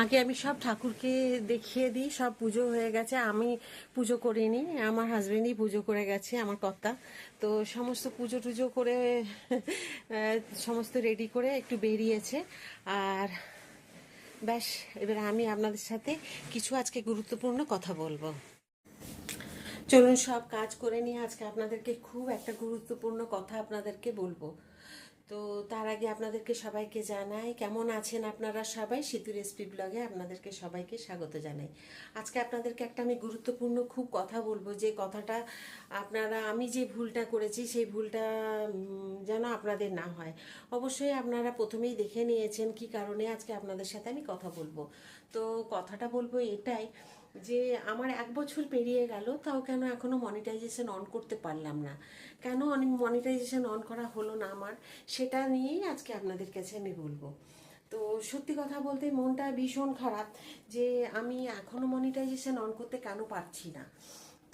আগে আমি সব ঠাকুরকে দেখিয়ে দিই, সব পুজো হয়ে গেছে, আমি পুজো করিনি, আমার হাজবেন্ডই পুজো করে গেছে, আমার কর্তা। তো সমস্ত পুজো টুজো করে সমস্ত রেডি করে একটু বেরিয়েছে। আর ব্যাস, এবার আমি আপনাদের সাথে কিছু আজকে গুরুত্বপূর্ণ কথা বলব। চলুন সব কাজ করে নিয়ে আজকে আপনাদেরকে খুব একটা গুরুত্বপূর্ণ কথা আপনাদেরকে বলব। তো তার আগে আপনাদেরকে সবাইকে জানাই, কেমন আছেন আপনারা সবাই? সিতু রেসিপি ব্লগে আপনাদেরকে সবাইকে স্বাগত জানাই। আজকে আপনাদেরকে একটা আমি গুরুত্বপূর্ণ খুব কথা বলব, যে কথাটা আপনারা, আমি যে ভুলটা করেছি, সেই ভুলটা যেন আপনাদের না হয়। অবশ্যই আপনারা প্রথমেই দেখে নিয়েছেন কি কারণে আজকে আপনাদের সাথে আমি কথা বলব। তো কথাটা বলব এটাই যে আমার এক বছর পেরিয়ে গেল, তাও কেন এখনও মনিটাইজেশন অন করতে পারলাম না? কেন আমি মনিটাইজেশন অন করা হলো না আমার? সেটা নিয়েই আজকে আপনাদের কাছে আমি বলব। তো সত্যি কথা বলতে মনটা ভীষণ খারাপ যে আমি এখনও মনিটাইজেশন অন করতে কেন পারছি না?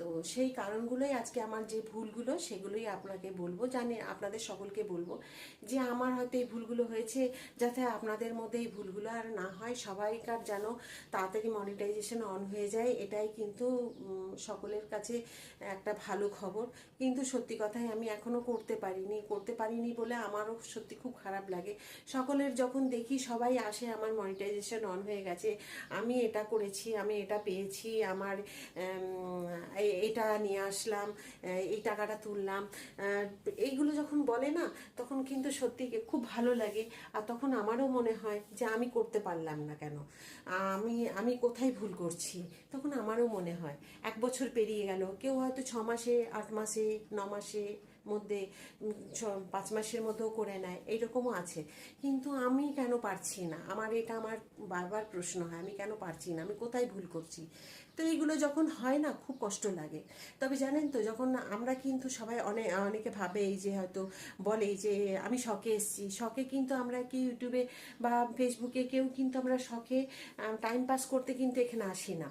তো সেই কারণগুলোই আজকে আমার যে ভুলগুলো সেগুলোই আপনাকে বলব জানি আপনাদের সকলকে বলব যে আমার হয়তো এই ভুলগুলো হয়েছে যাতে আপনাদের মধ্যে এই ভুলগুলো আর না হয়। সবাইকার যেন তাড়াতাড়ি মনিটাইজেশন অন হয়ে যায় এটাই কিন্তু সকলের কাছে একটা ভালো খবর। কিন্তু সত্যি কথাই আমি এখনও করতে পারিনি করতে পারিনি বলে আমারও সত্যি খুব খারাপ লাগে। সকলের যখন দেখি সবাই আসে আমার মনিটাইজেশন অন হয়ে গেছে আমি এটা করেছি আমি এটা পেয়েছি আমার উম, এ- এটা নিয়ে আসলাম এই টাকাটা তুললাম। এইগুলো যখন বলে না, তখন কিন্তু সত্যি খুব ভালো লাগে। আর তখন আমারও মনে হয় যে আমি করতে পারলাম না কেন। আমি আমি কোথায় ভুল করছি? তখন আমারও মনে হয়। এক বছর পেরিয়ে গেল। কেউ হয়তো ছ মাসে, আট মাসে, ন মাসে মধ্যে পাঁচ মাসের মধ্যেও করে নেয়, এইরকমও আছে। কিন্তু আমি কেন পারছি না? আমার এটা আমার বারবার প্রশ্ন হয়, আমি কেন পারছি না? আমি কোথায় ভুল করছি? তো এইগুলো যখন হয় না, খুব কষ্ট লাগে। তবে জানেন তো, যখন আমরা কিন্তু সবাই অনেক অনেকে ভাবে এই যে হয়তো বলে যে, আমি শখে এসেছি। শখে কিন্তু আমরা কি ইউটিউবে বা ফেসবুকে কেউ কিন্তু আমরা শখে টাইম পাস করতে কিন্তু এখানে আসি না।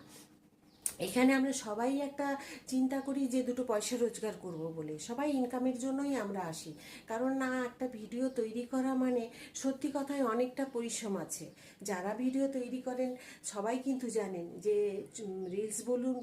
এখানে আমরা সবাই একটা চিন্তা করি যে দুটো পয়সা রোজগার করব বলে। সবাই ইনকামের জন্যই আমরা আসি। কারণ না, একটা ভিডিও তৈরি করা মানে সত্যি কথায় অনেকটা পরিশ্রম আছে। যারা ভিডিও তৈরি করেন, সবাই কিন্তু জানেন যে রিলস বলুন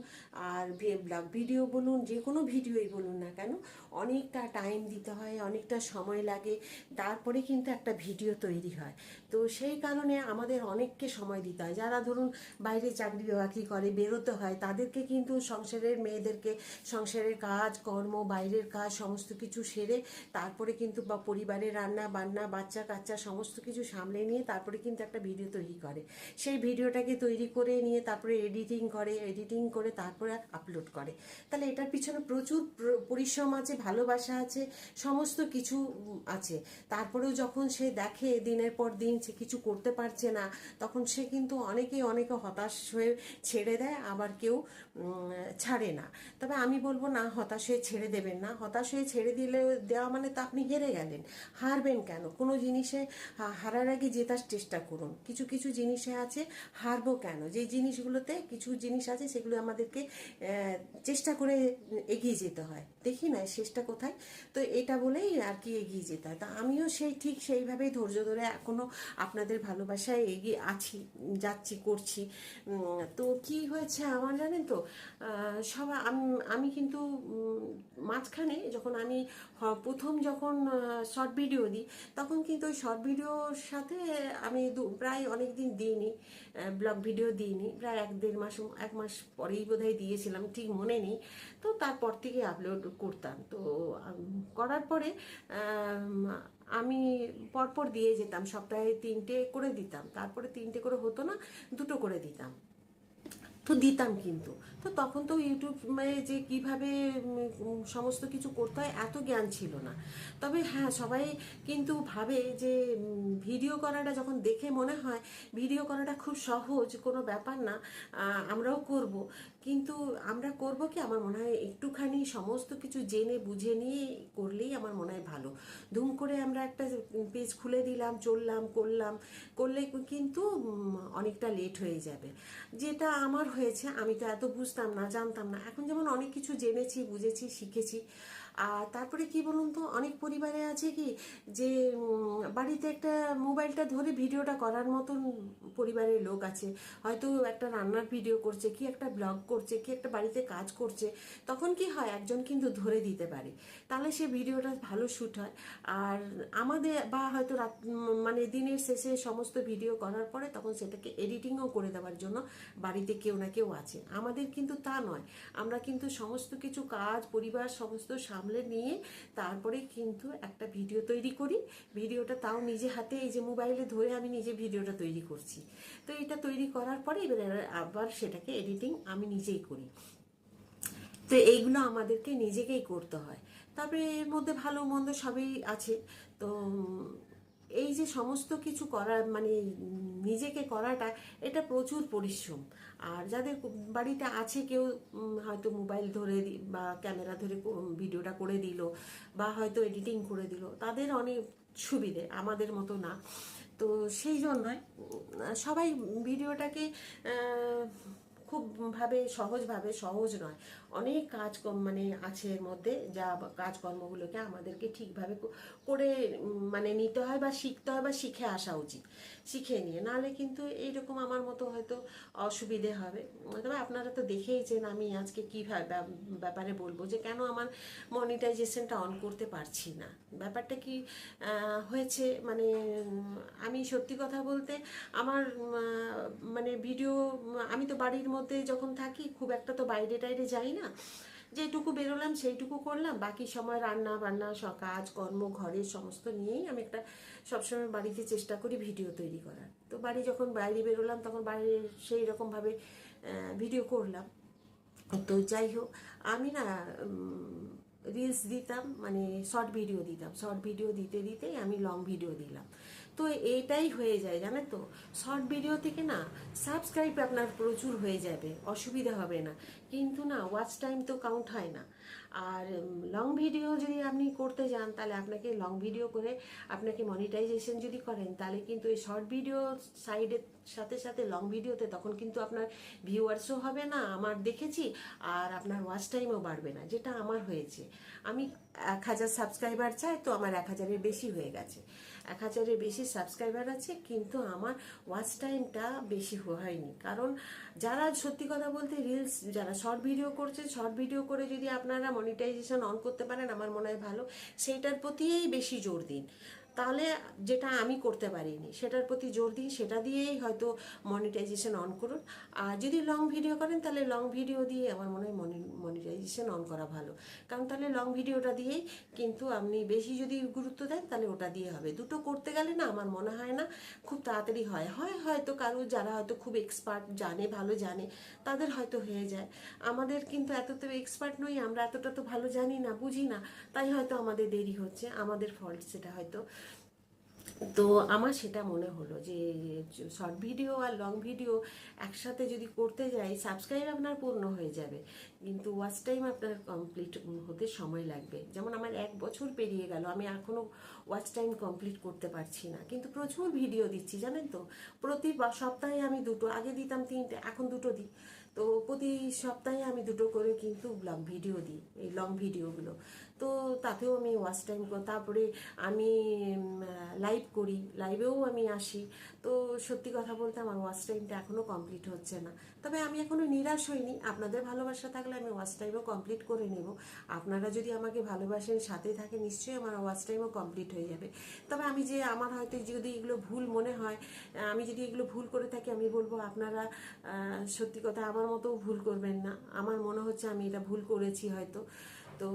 আর ব্লগ ভিডিও বলুন, যে কোনো ভিডিওই বলুন না কেন, অনেকটা টাইম দিতে হয়, অনেকটা সময় লাগে, তারপরে কিন্তু একটা ভিডিও তৈরি হয়। তো সেই কারণে আমাদের অনেককে সময় দিতে হয়। যারা ধরুন বাইরে চাকরি বাকরি করে, বেরোতে হয় তাদেরকে কিন্তু সংসারের মেয়েদেরকে, সংসারের কাজ, কর্ম, বাইরের কাজ সমস্ত কিছু সেরে তারপরে কিন্তু বা পরিবারের রান্না, বান্না, বাচ্চা কাচ্চা সমস্ত কিছু সামলে নিয়ে তারপরে কিন্তু একটা ভিডিও তৈরি করে। সেই ভিডিওটাকে তৈরি করে নিয়ে তারপরে এডিটিং করে এডিটিং করে তারপরে আপলোড করে। তাহলে এটার পিছনে প্রচুর পরিশ্রম আছে, ভালোবাসা আছে, সমস্ত কিছু আছে। তারপরেও যখন সে দেখে দিনের পর দিন সে কিছু করতে পারছে না, তখন সে কিন্তু অনেকেই অনেকে হতাশ হয়ে ছেড়ে দেয়, আবার কেউ ছাড়ে না। তবে আমি বলব না, হতাশ হয়ে ছেড়ে দেবেন না। হতাশ হয়ে ছেড়ে দিলে দেওয়া মানে তো আপনি হেরে গেলেন। হারবেন কেন? কোনো জিনিসে হারার আগে জেতার চেষ্টা করুন। কিছু কিছু জিনিসে আছে, হারবো কেন? যে জিনিসগুলোতে কিছু জিনিস আছে, সেগুলো আমাদেরকে চেষ্টা করে এগিয়ে যেতে হয়। দেখি না শেষটা কোথায়। তো এটা বলেই আর কি এগিয়ে যেতে হয়। তো আমিও সেই ঠিক সেইভাবেই ধৈর্য ধরে এখনও আপনাদের ভালোবাসায় এগিয়ে আছি, যাচ্ছি, করছি। তো কি হয়েছে আমার জানেন তো? সবাই আমি কিন্তু মাঝখানে যখন আমি প্রথম যখন শর্ট ভিডিও দিই, তখন কিন্তু ওই শর্ট ভিডিওর সাথে আমি প্রায় অনেক দিন দিইনি ব্লগ ভিডিও দিইনি। প্রায় এক দেড় মাস, এক মাস পরেই বোধহয় দিয়েছিলাম, ঠিক মনে নেই। তো তারপর থেকে আপলোড করতাম। তো করার পরে আমি পরপর দিয়ে যেতাম, সপ্তাহে তিনটে করে দিতাম। তারপরে তিনটে করে হতো না, দুটো করে দিতাম। তো দিতাম কিন্তু। তো তখন তো ইউটিউবে যে কীভাবে সমস্ত কিছু করতে হয়, এত জ্ঞান ছিল না। তবে হ্যাঁ সবাই কিন্তু ভাবে যে ভিডিও করাটা যখন দেখে মনে হয়, ভিডিও করাটা খুব সহজ, কোনো ব্যাপার না আমরাও করব। কিন্তু আমরা করব কি, আমার মনে হয় একটুখানি সমস্ত কিছু জেনে বুঝে নিয়ে করলেই আমার মনে হয় ভালো। ধুম করে আমরা একটা পেজ খুলে দিলাম, চললাম, করলাম, করলে কিন্তু অনেকটা লেট হয়ে যাবে। যেটা আমার হয়েছে, আমি তো এত বুঝতাম না, জানতাম না। এখন যেমন অনেক কিছু জেনেছি, বুঝেছি, শিখেছি। আর তারপরে কি বলুন তো, অনেক পরিবারে আছে কি যে বাড়িতে একটা মোবাইলটা ধরে ভিডিওটা করার মতন পরিবারের লোক আছে। হয়তো একটা রান্নার ভিডিও করছে, কি একটা ব্লগ করছে, কি একটা বাড়িতে কাজ করছে, তখন কি হয় একজন কিন্তু ধরে দিতে পারে। তাহলে সে ভিডিওটা ভালো শ্যুট হয়। আর আমাদের, বা হয়তো রাত মানে দিনের শেষে সমস্ত ভিডিও করার পরে তখন সেটাকে এডিটিংও করে দেওয়ার জন্য বাড়িতে কেউ না কেউ আছে। আমাদের কিন্তু তা নয়। আমরা কিন্তু সমস্ত কিছু কাজ, পরিবার, সমস্ত সামলে নিয়ে তারপরে কিন্তু একটা ভিডিও তৈরি করি। ভিডিওটা তাও নিজে হাতে এই যে মোবাইলে ধরে আমি নিজে ভিডিওটা তৈরি করছি। তো এটা তৈরি করার পরে এবার আবার সেটাকে এডিটিং আমি নিজেই করি। তো এইগুলো আমাদেরকে নিজেকেই করতে হয়। তারপরে এর মধ্যে ভালো মন্দ সবই আছে। তো এই যে সমস্ত কিছু করার মানে নিজেকে করাটা এটা প্রচুর পরিশ্রম। আর যাদের বাড়িতে আছে কেউ হয়তো মোবাইল ধরে বা ক্যামেরা ধরে ভিডিওটা করে দিল বা হয়তো এডিটিং করে দিল তাদের অনেক সুবিধে আমাদের মতো না। তো সেই জন্যই সবাই ভিডিওটাকে আহ, খুব ভাবে সহজভাবে সহজ নয়। অনেক কাজ মানে আছে এর মধ্যে, যা কাজকর্মগুলোকে আমাদেরকে ঠিকভাবে করে মানে নিতে হয় বা শিখতে হয় বা শিখে আসা উচিত। শিখে নিয়ে। নাহলে কিন্তু এইরকম আমার মতো হয়তো অসুবিধে হবে। তবে আপনারা তো দেখেইছেন আমি আজকে কী ব্যাপারে বলব যে কেন আমার মনিটাইজেশনটা অন করতে পারছি না। ব্যাপারটা কি হয়েছে মানে আমি সত্যি কথা বলতে আমার মানে ভিডিও আমি তো বাড়ির মধ্যে যখন থাকি, খুব একটা তো বাইরে টাইরে যাই না। যেটুকু বেরোলাম, সেইটুকু করলাম। বাকি সময় রান্না বান্না কাজ, কর্ম, ঘরের সমস্ত নিয়েই আমি একটা সবসময় বাড়িতে চেষ্টা করি ভিডিও তৈরি করার। তো বাড়ি যখন বাইরে বেরোলাম, তখন বাইরে সেই রকমভাবে ভিডিও করলাম। তো যাই হোক, আমি না রিলস দিতাম মানে শর্ট ভিডিও দিতাম। শর্ট ভিডিও দিতে, দিতেই আমি লং ভিডিও দিলাম। তো এইটাই হয়ে যায়, জানেন তো? শর্ট ভিডিও থেকে না সাবস্ক্রাইব আপনার প্রচুর হয়ে যাবে, অসুবিধা হবে না। কিন্তু না ওয়াচ টাইম তো কাউন্ট হয় না। আর লং ভিডিও যদি আপনি করতে যান, তাহলে আপনাকে লং ভিডিও করে আপনাকে মনিটাইজেশন যদি করেন, তাহলে কিন্তু এই শর্ট ভিডিও সাইডের সাথে সাথে লং ভিডিওতে তখন কিন্তু আপনার ভিউয়ার্সও হবে না, আমার দেখেছি, আর আপনার ওয়াচ টাইমও বাড়বে না, যেটা আমার হয়েছে। আমি এক হাজার সাবস্ক্রাইবার চায়, তো আমার এক হাজারের বেশি হয়ে গেছে। এক হাজারের বেশি সাবস্ক্রাইবার আছে, কিন্তু আমার ওয়াচ টাইমটা বেশি হয়নি। কারণ যারা সত্যি কথা বলতে রিলস যারা শর্ট ভিডিও করছে শর্ট ভিডিও করে যদি আপনারা মনিটাইজেশন অন করতে পারেন, আমার মনে হয় ভালো। সেইটার প্রতিই বেশি জোর দিন। তাহলে যেটা আমি করতে পারিনি, সেটার প্রতি জোর দিন সেটা দিয়েই হয়তো মনিটাইজেশন অন করুন। আর যদি লং ভিডিও করেন, তাহলে লং ভিডিও দিয়ে আমার মনে হয় মনিটাইজেশন অন করা ভালো। কারণ তাহলে লং ভিডিওটা দিয়েই কিন্তু আপনি বেশি যদি গুরুত্ব দেন, তাহলে ওটা দিয়ে হবে। দুটো করতে গেলে না আমার মনে হয় না খুব তাড়াতাড়ি হয়। হয় হয়তো কারও, যারা হয়তো খুব এক্সপার্ট জানে, ভালো জানে, তাদের হয়তো হয়ে যায়। আমাদের কিন্তু এত তো এক্সপার্ট নই, আমরা এতটা তো ভালো জানি না, বুঝি না। তাই হয়তো আমাদের দেরি হচ্ছে। আমাদের ফল্ট সেটা হয়তো। তো আমার সেটা মনে হলো যে শর্ট ভিডিও আর লং ভিডিও একসাথে যদি করতে যাই সাবস্ক্রাইব আপনার পূর্ণ হয়ে যাবে। কিন্তু ওয়াচ টাইম আপনার কমপ্লিট হতে সময় লাগবে। যেমন আমার এক বছর পেরিয়ে গেল, আমি এখনও ওয়াচ টাইম কমপ্লিট করতে পারছি না। কিন্তু প্রচুর ভিডিও দিচ্ছি, জানেন তো? প্রতি সপ্তাহে আমি দুটো, আগে দিতাম তিনটে, এখন দুটো দিই। তো প্রতি সপ্তাহে আমি দুটো করে কিন্তু ব্লগ ভিডিও দিই, এই লং ভিডিওগুলো তো তাতেও আমি ওয়াচ টাইম তারপরে আমি লাইভ করি লাইভেও আমি আসি। তো সত্যি কথা বলতে আমার ওয়াচ টাইমটা এখনও কমপ্লিট হচ্ছে না। তবে আমি এখনও নিরাশ হইনি। আপনাদের ভালোবাসা থাকলে আমি ওয়াচ টাইমও কমপ্লিট করে নেব। আপনারা যদি আমাকে ভালোবাসেন, সাথে থাকে নিশ্চয়ই আমার ওয়াচ টাইমও কমপ্লিট হয়ে যাবে। তবে আমি যে আমার হয়তো যদি এগুলো ভুল মনে হয় আমি যদি এগুলো ভুল করে থাকি, আমি বলব আপনারা সত্যি কথা আমার মতো ভুল করবেন না। আমার মনে হচ্ছে আমি এটা ভুল করেছি হয়তো। তো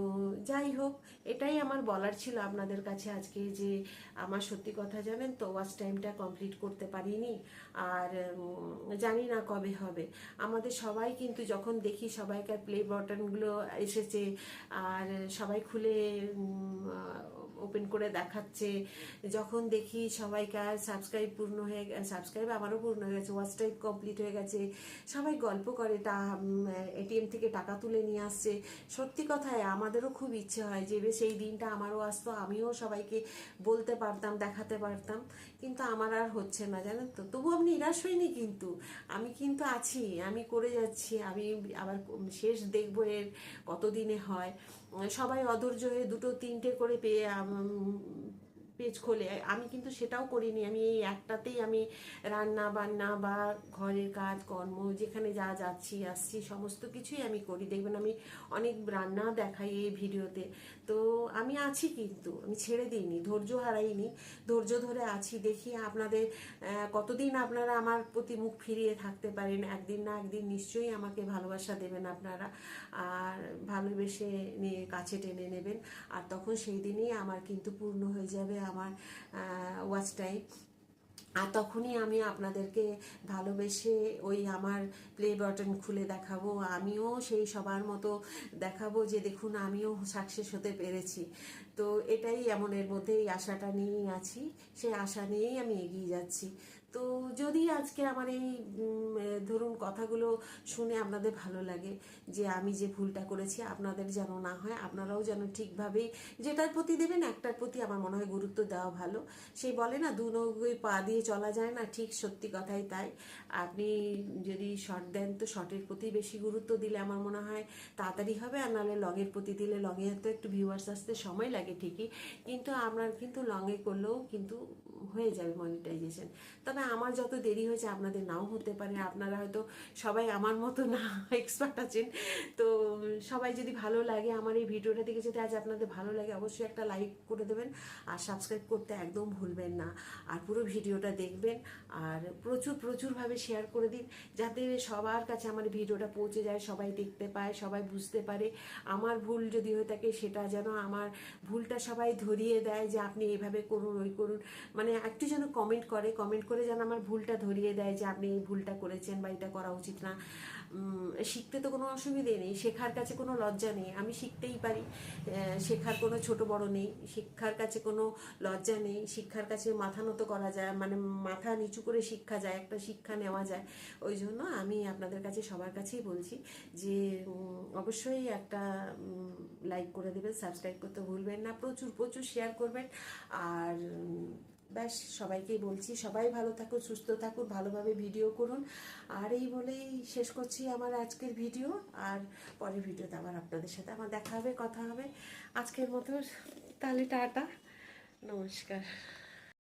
যাই হোক, এটাই আমার বলার ছিল আপনাদের কাছে আজকে যে আমার সত্যি কথা জানেন তো ওয়াচ টাইমটা কমপ্লিট করতে পারিনি আর জানি না কবে হবে। আমাদের সবাই কিন্তু যখন দেখি সবাইকার প্লে বটনগুলো এসেছে আর সবাই খুলে ওপেন করে দেখাচ্ছে, যখন দেখি সবাইকার সাবস্ক্রাইব পূর্ণ হয়ে সাবস্ক্রাইব আমারও পূর্ণ হয়ে গেছে ওয়াচ টাইম কমপ্লিট হয়ে গেছে, সবাই গল্প করে তা এটিএম থেকে টাকা তুলে নিয়ে আসছে। সত্যি কথায় আমাদেরও খুব ইচ্ছে হয় যে এই দিনটা আমারও আসতো, আমিও সবাইকে বলতে পারতাম, দেখাতে পারতাম। কিন্তু আমার আর হচ্ছে না, জানেন তো? তবু আমি নিরাশ হইনি কিন্তু। আমি কিন্তু আছি, আমি করে যাচ্ছি, আমি আবার শেষ দেখব এর কতদিনে হয়। সবাই অধৈর্য হয়ে দুটো, তিনটে করে পেয়ে পেজ খোলে। আমি কিন্তু সেটাও করিনি। আমি এই একটাতেই আমি রান্না বান্না বা ঘরের কাজ, কর্ম, যেখানে যা যাচ্ছি, আসছি, সমস্ত কিছুই আমি করি। দেখবেন আমি অনেক রান্না দেখাই এই ভিডিওতে। তো আমি আছি কিন্তু, আমি ছেড়ে দিইনি, ধৈর্য হারাইনি। ধৈর্য ধরে আছি, দেখি আপনাদের কতদিন আপনারা আমার প্রতি মুখ ফিরিয়ে থাকতে পারেন? একদিন না একদিন নিশ্চয়ই আমাকে ভালোবাসা দেবেন আপনারা। আর ভালোবেসে নিয়ে কাছে টেনে নেবেন। আর তখন সেই দিনই আমার কিন্তু পূর্ণ হয়ে যাবে। আমার ওয়াচটাই আর তখনই আমি আপনাদেরকে ভালোবেসে ওই আমার প্লে বটন খুলে দেখাবো। আমিও সেই সবার মতো দেখাবো যে, দেখুন, আমিও সাকসেস হতে পেরেছি। তো এটাই এমন এর মধ্যে এই আশাটা নিয়েই আছি। সেই আশা নিয়েই আমি এগিয়ে যাচ্ছি। তো যদি আজকে আমার এই ধরুন কথাগুলো শুনে আপনাদের ভালো লাগে যে আমি যে ভুলটা করেছি আপনাদের যেন না হয়, আপনারাও যেন ঠিকভাবেই যেটার প্রতি দেবেন একটার প্রতি আমার মনে হয় গুরুত্ব দেওয়া ভালো। সেই বলে না, দু নৌকোয় পা দিয়ে চলা যায় না। ঠিক সত্যি কথাই তাই। আপনি যদি শর্ট দেন তো শর্টের প্রতি বেশি গুরুত্ব দিলে আমার মনে হয় তাড়াতাড়ি হবে, আর নাহলে লংয়ের প্রতি দিলে লংয়ে তো একটু ভিউয়ার্স আসতে সময় লাগে ঠিকই। কিন্তু আপনার কিন্তু লংয়ে করলেও কিন্তু হয়ে যাবে মনিটাইজেশন তবে আমার যত দেরি হয়েছে আপনাদের নাও হতে পারে। আপনারা হয়তো সবাই আমার মতো না এক্সপার্ট আছেন। তো সবাই যদি ভালো লাগে আমার এই ভিডিওটা দেখে যদি আজ আপনাদের ভালো লাগে, অবশ্যই একটা লাইক করে দেবেন। আর সাবস্ক্রাইব করতে একদম ভুলবেন না। আর পুরো ভিডিওটা দেখবেন। আর প্রচুর, প্রচুরভাবে শেয়ার করে দিন। যাতে সবার কাছে আমার ভিডিওটা পৌঁছে যায়, সবাই দেখতে পায়, সবাই বুঝতে পারে। আমার ভুল যদি হয়ে থাকে, সেটা যেন আমার ভুলটা সবাই ধরিয়ে দেয় যে আপনি এইভাবে করুন, ওই করুন। মানে একটু যেন কমেন্ট করে কমেন্ট করে যেন আমার ভুলটা ধরিয়ে দেয় যে আপনি এই ভুলটা করেছেন বা এটা করা উচিত না। শিখতে তো কোনো অসুবিধে নেই, শেখার কাছে কোনো লজ্জা নেই, আমি শিখতেই পারি। শেখার কোনো ছোট বড় নেই, শিক্ষার কাছে কোনো লজ্জা নেই, শিক্ষার কাছে মাথা নত করা যায় মানে মাথা নিচু করে শিক্ষা যায়, একটা শিক্ষা নেওয়া যায়। ওই জন্য আমি আপনাদের কাছে, সবার কাছেই বলছি যে অবশ্যই একটা লাইক করে দেবেন সাবস্ক্রাইব করতে ভুলবেন না, প্রচুর প্রচুর শেয়ার করবেন। আর ব্যাস, সবাইকেই বলছি, সবাই ভালো থাকুন, সুস্থ থাকুন, ভালোভাবে ভিডিও করুন। আর এই বলেই শেষ করছি আমার আজকের ভিডিও আর পরের ভিডিওতে আবার আপনাদের সাথে আমার দেখা হবে, কথা হবে। আজকের মতো তাহলে টাটা, নমস্কার।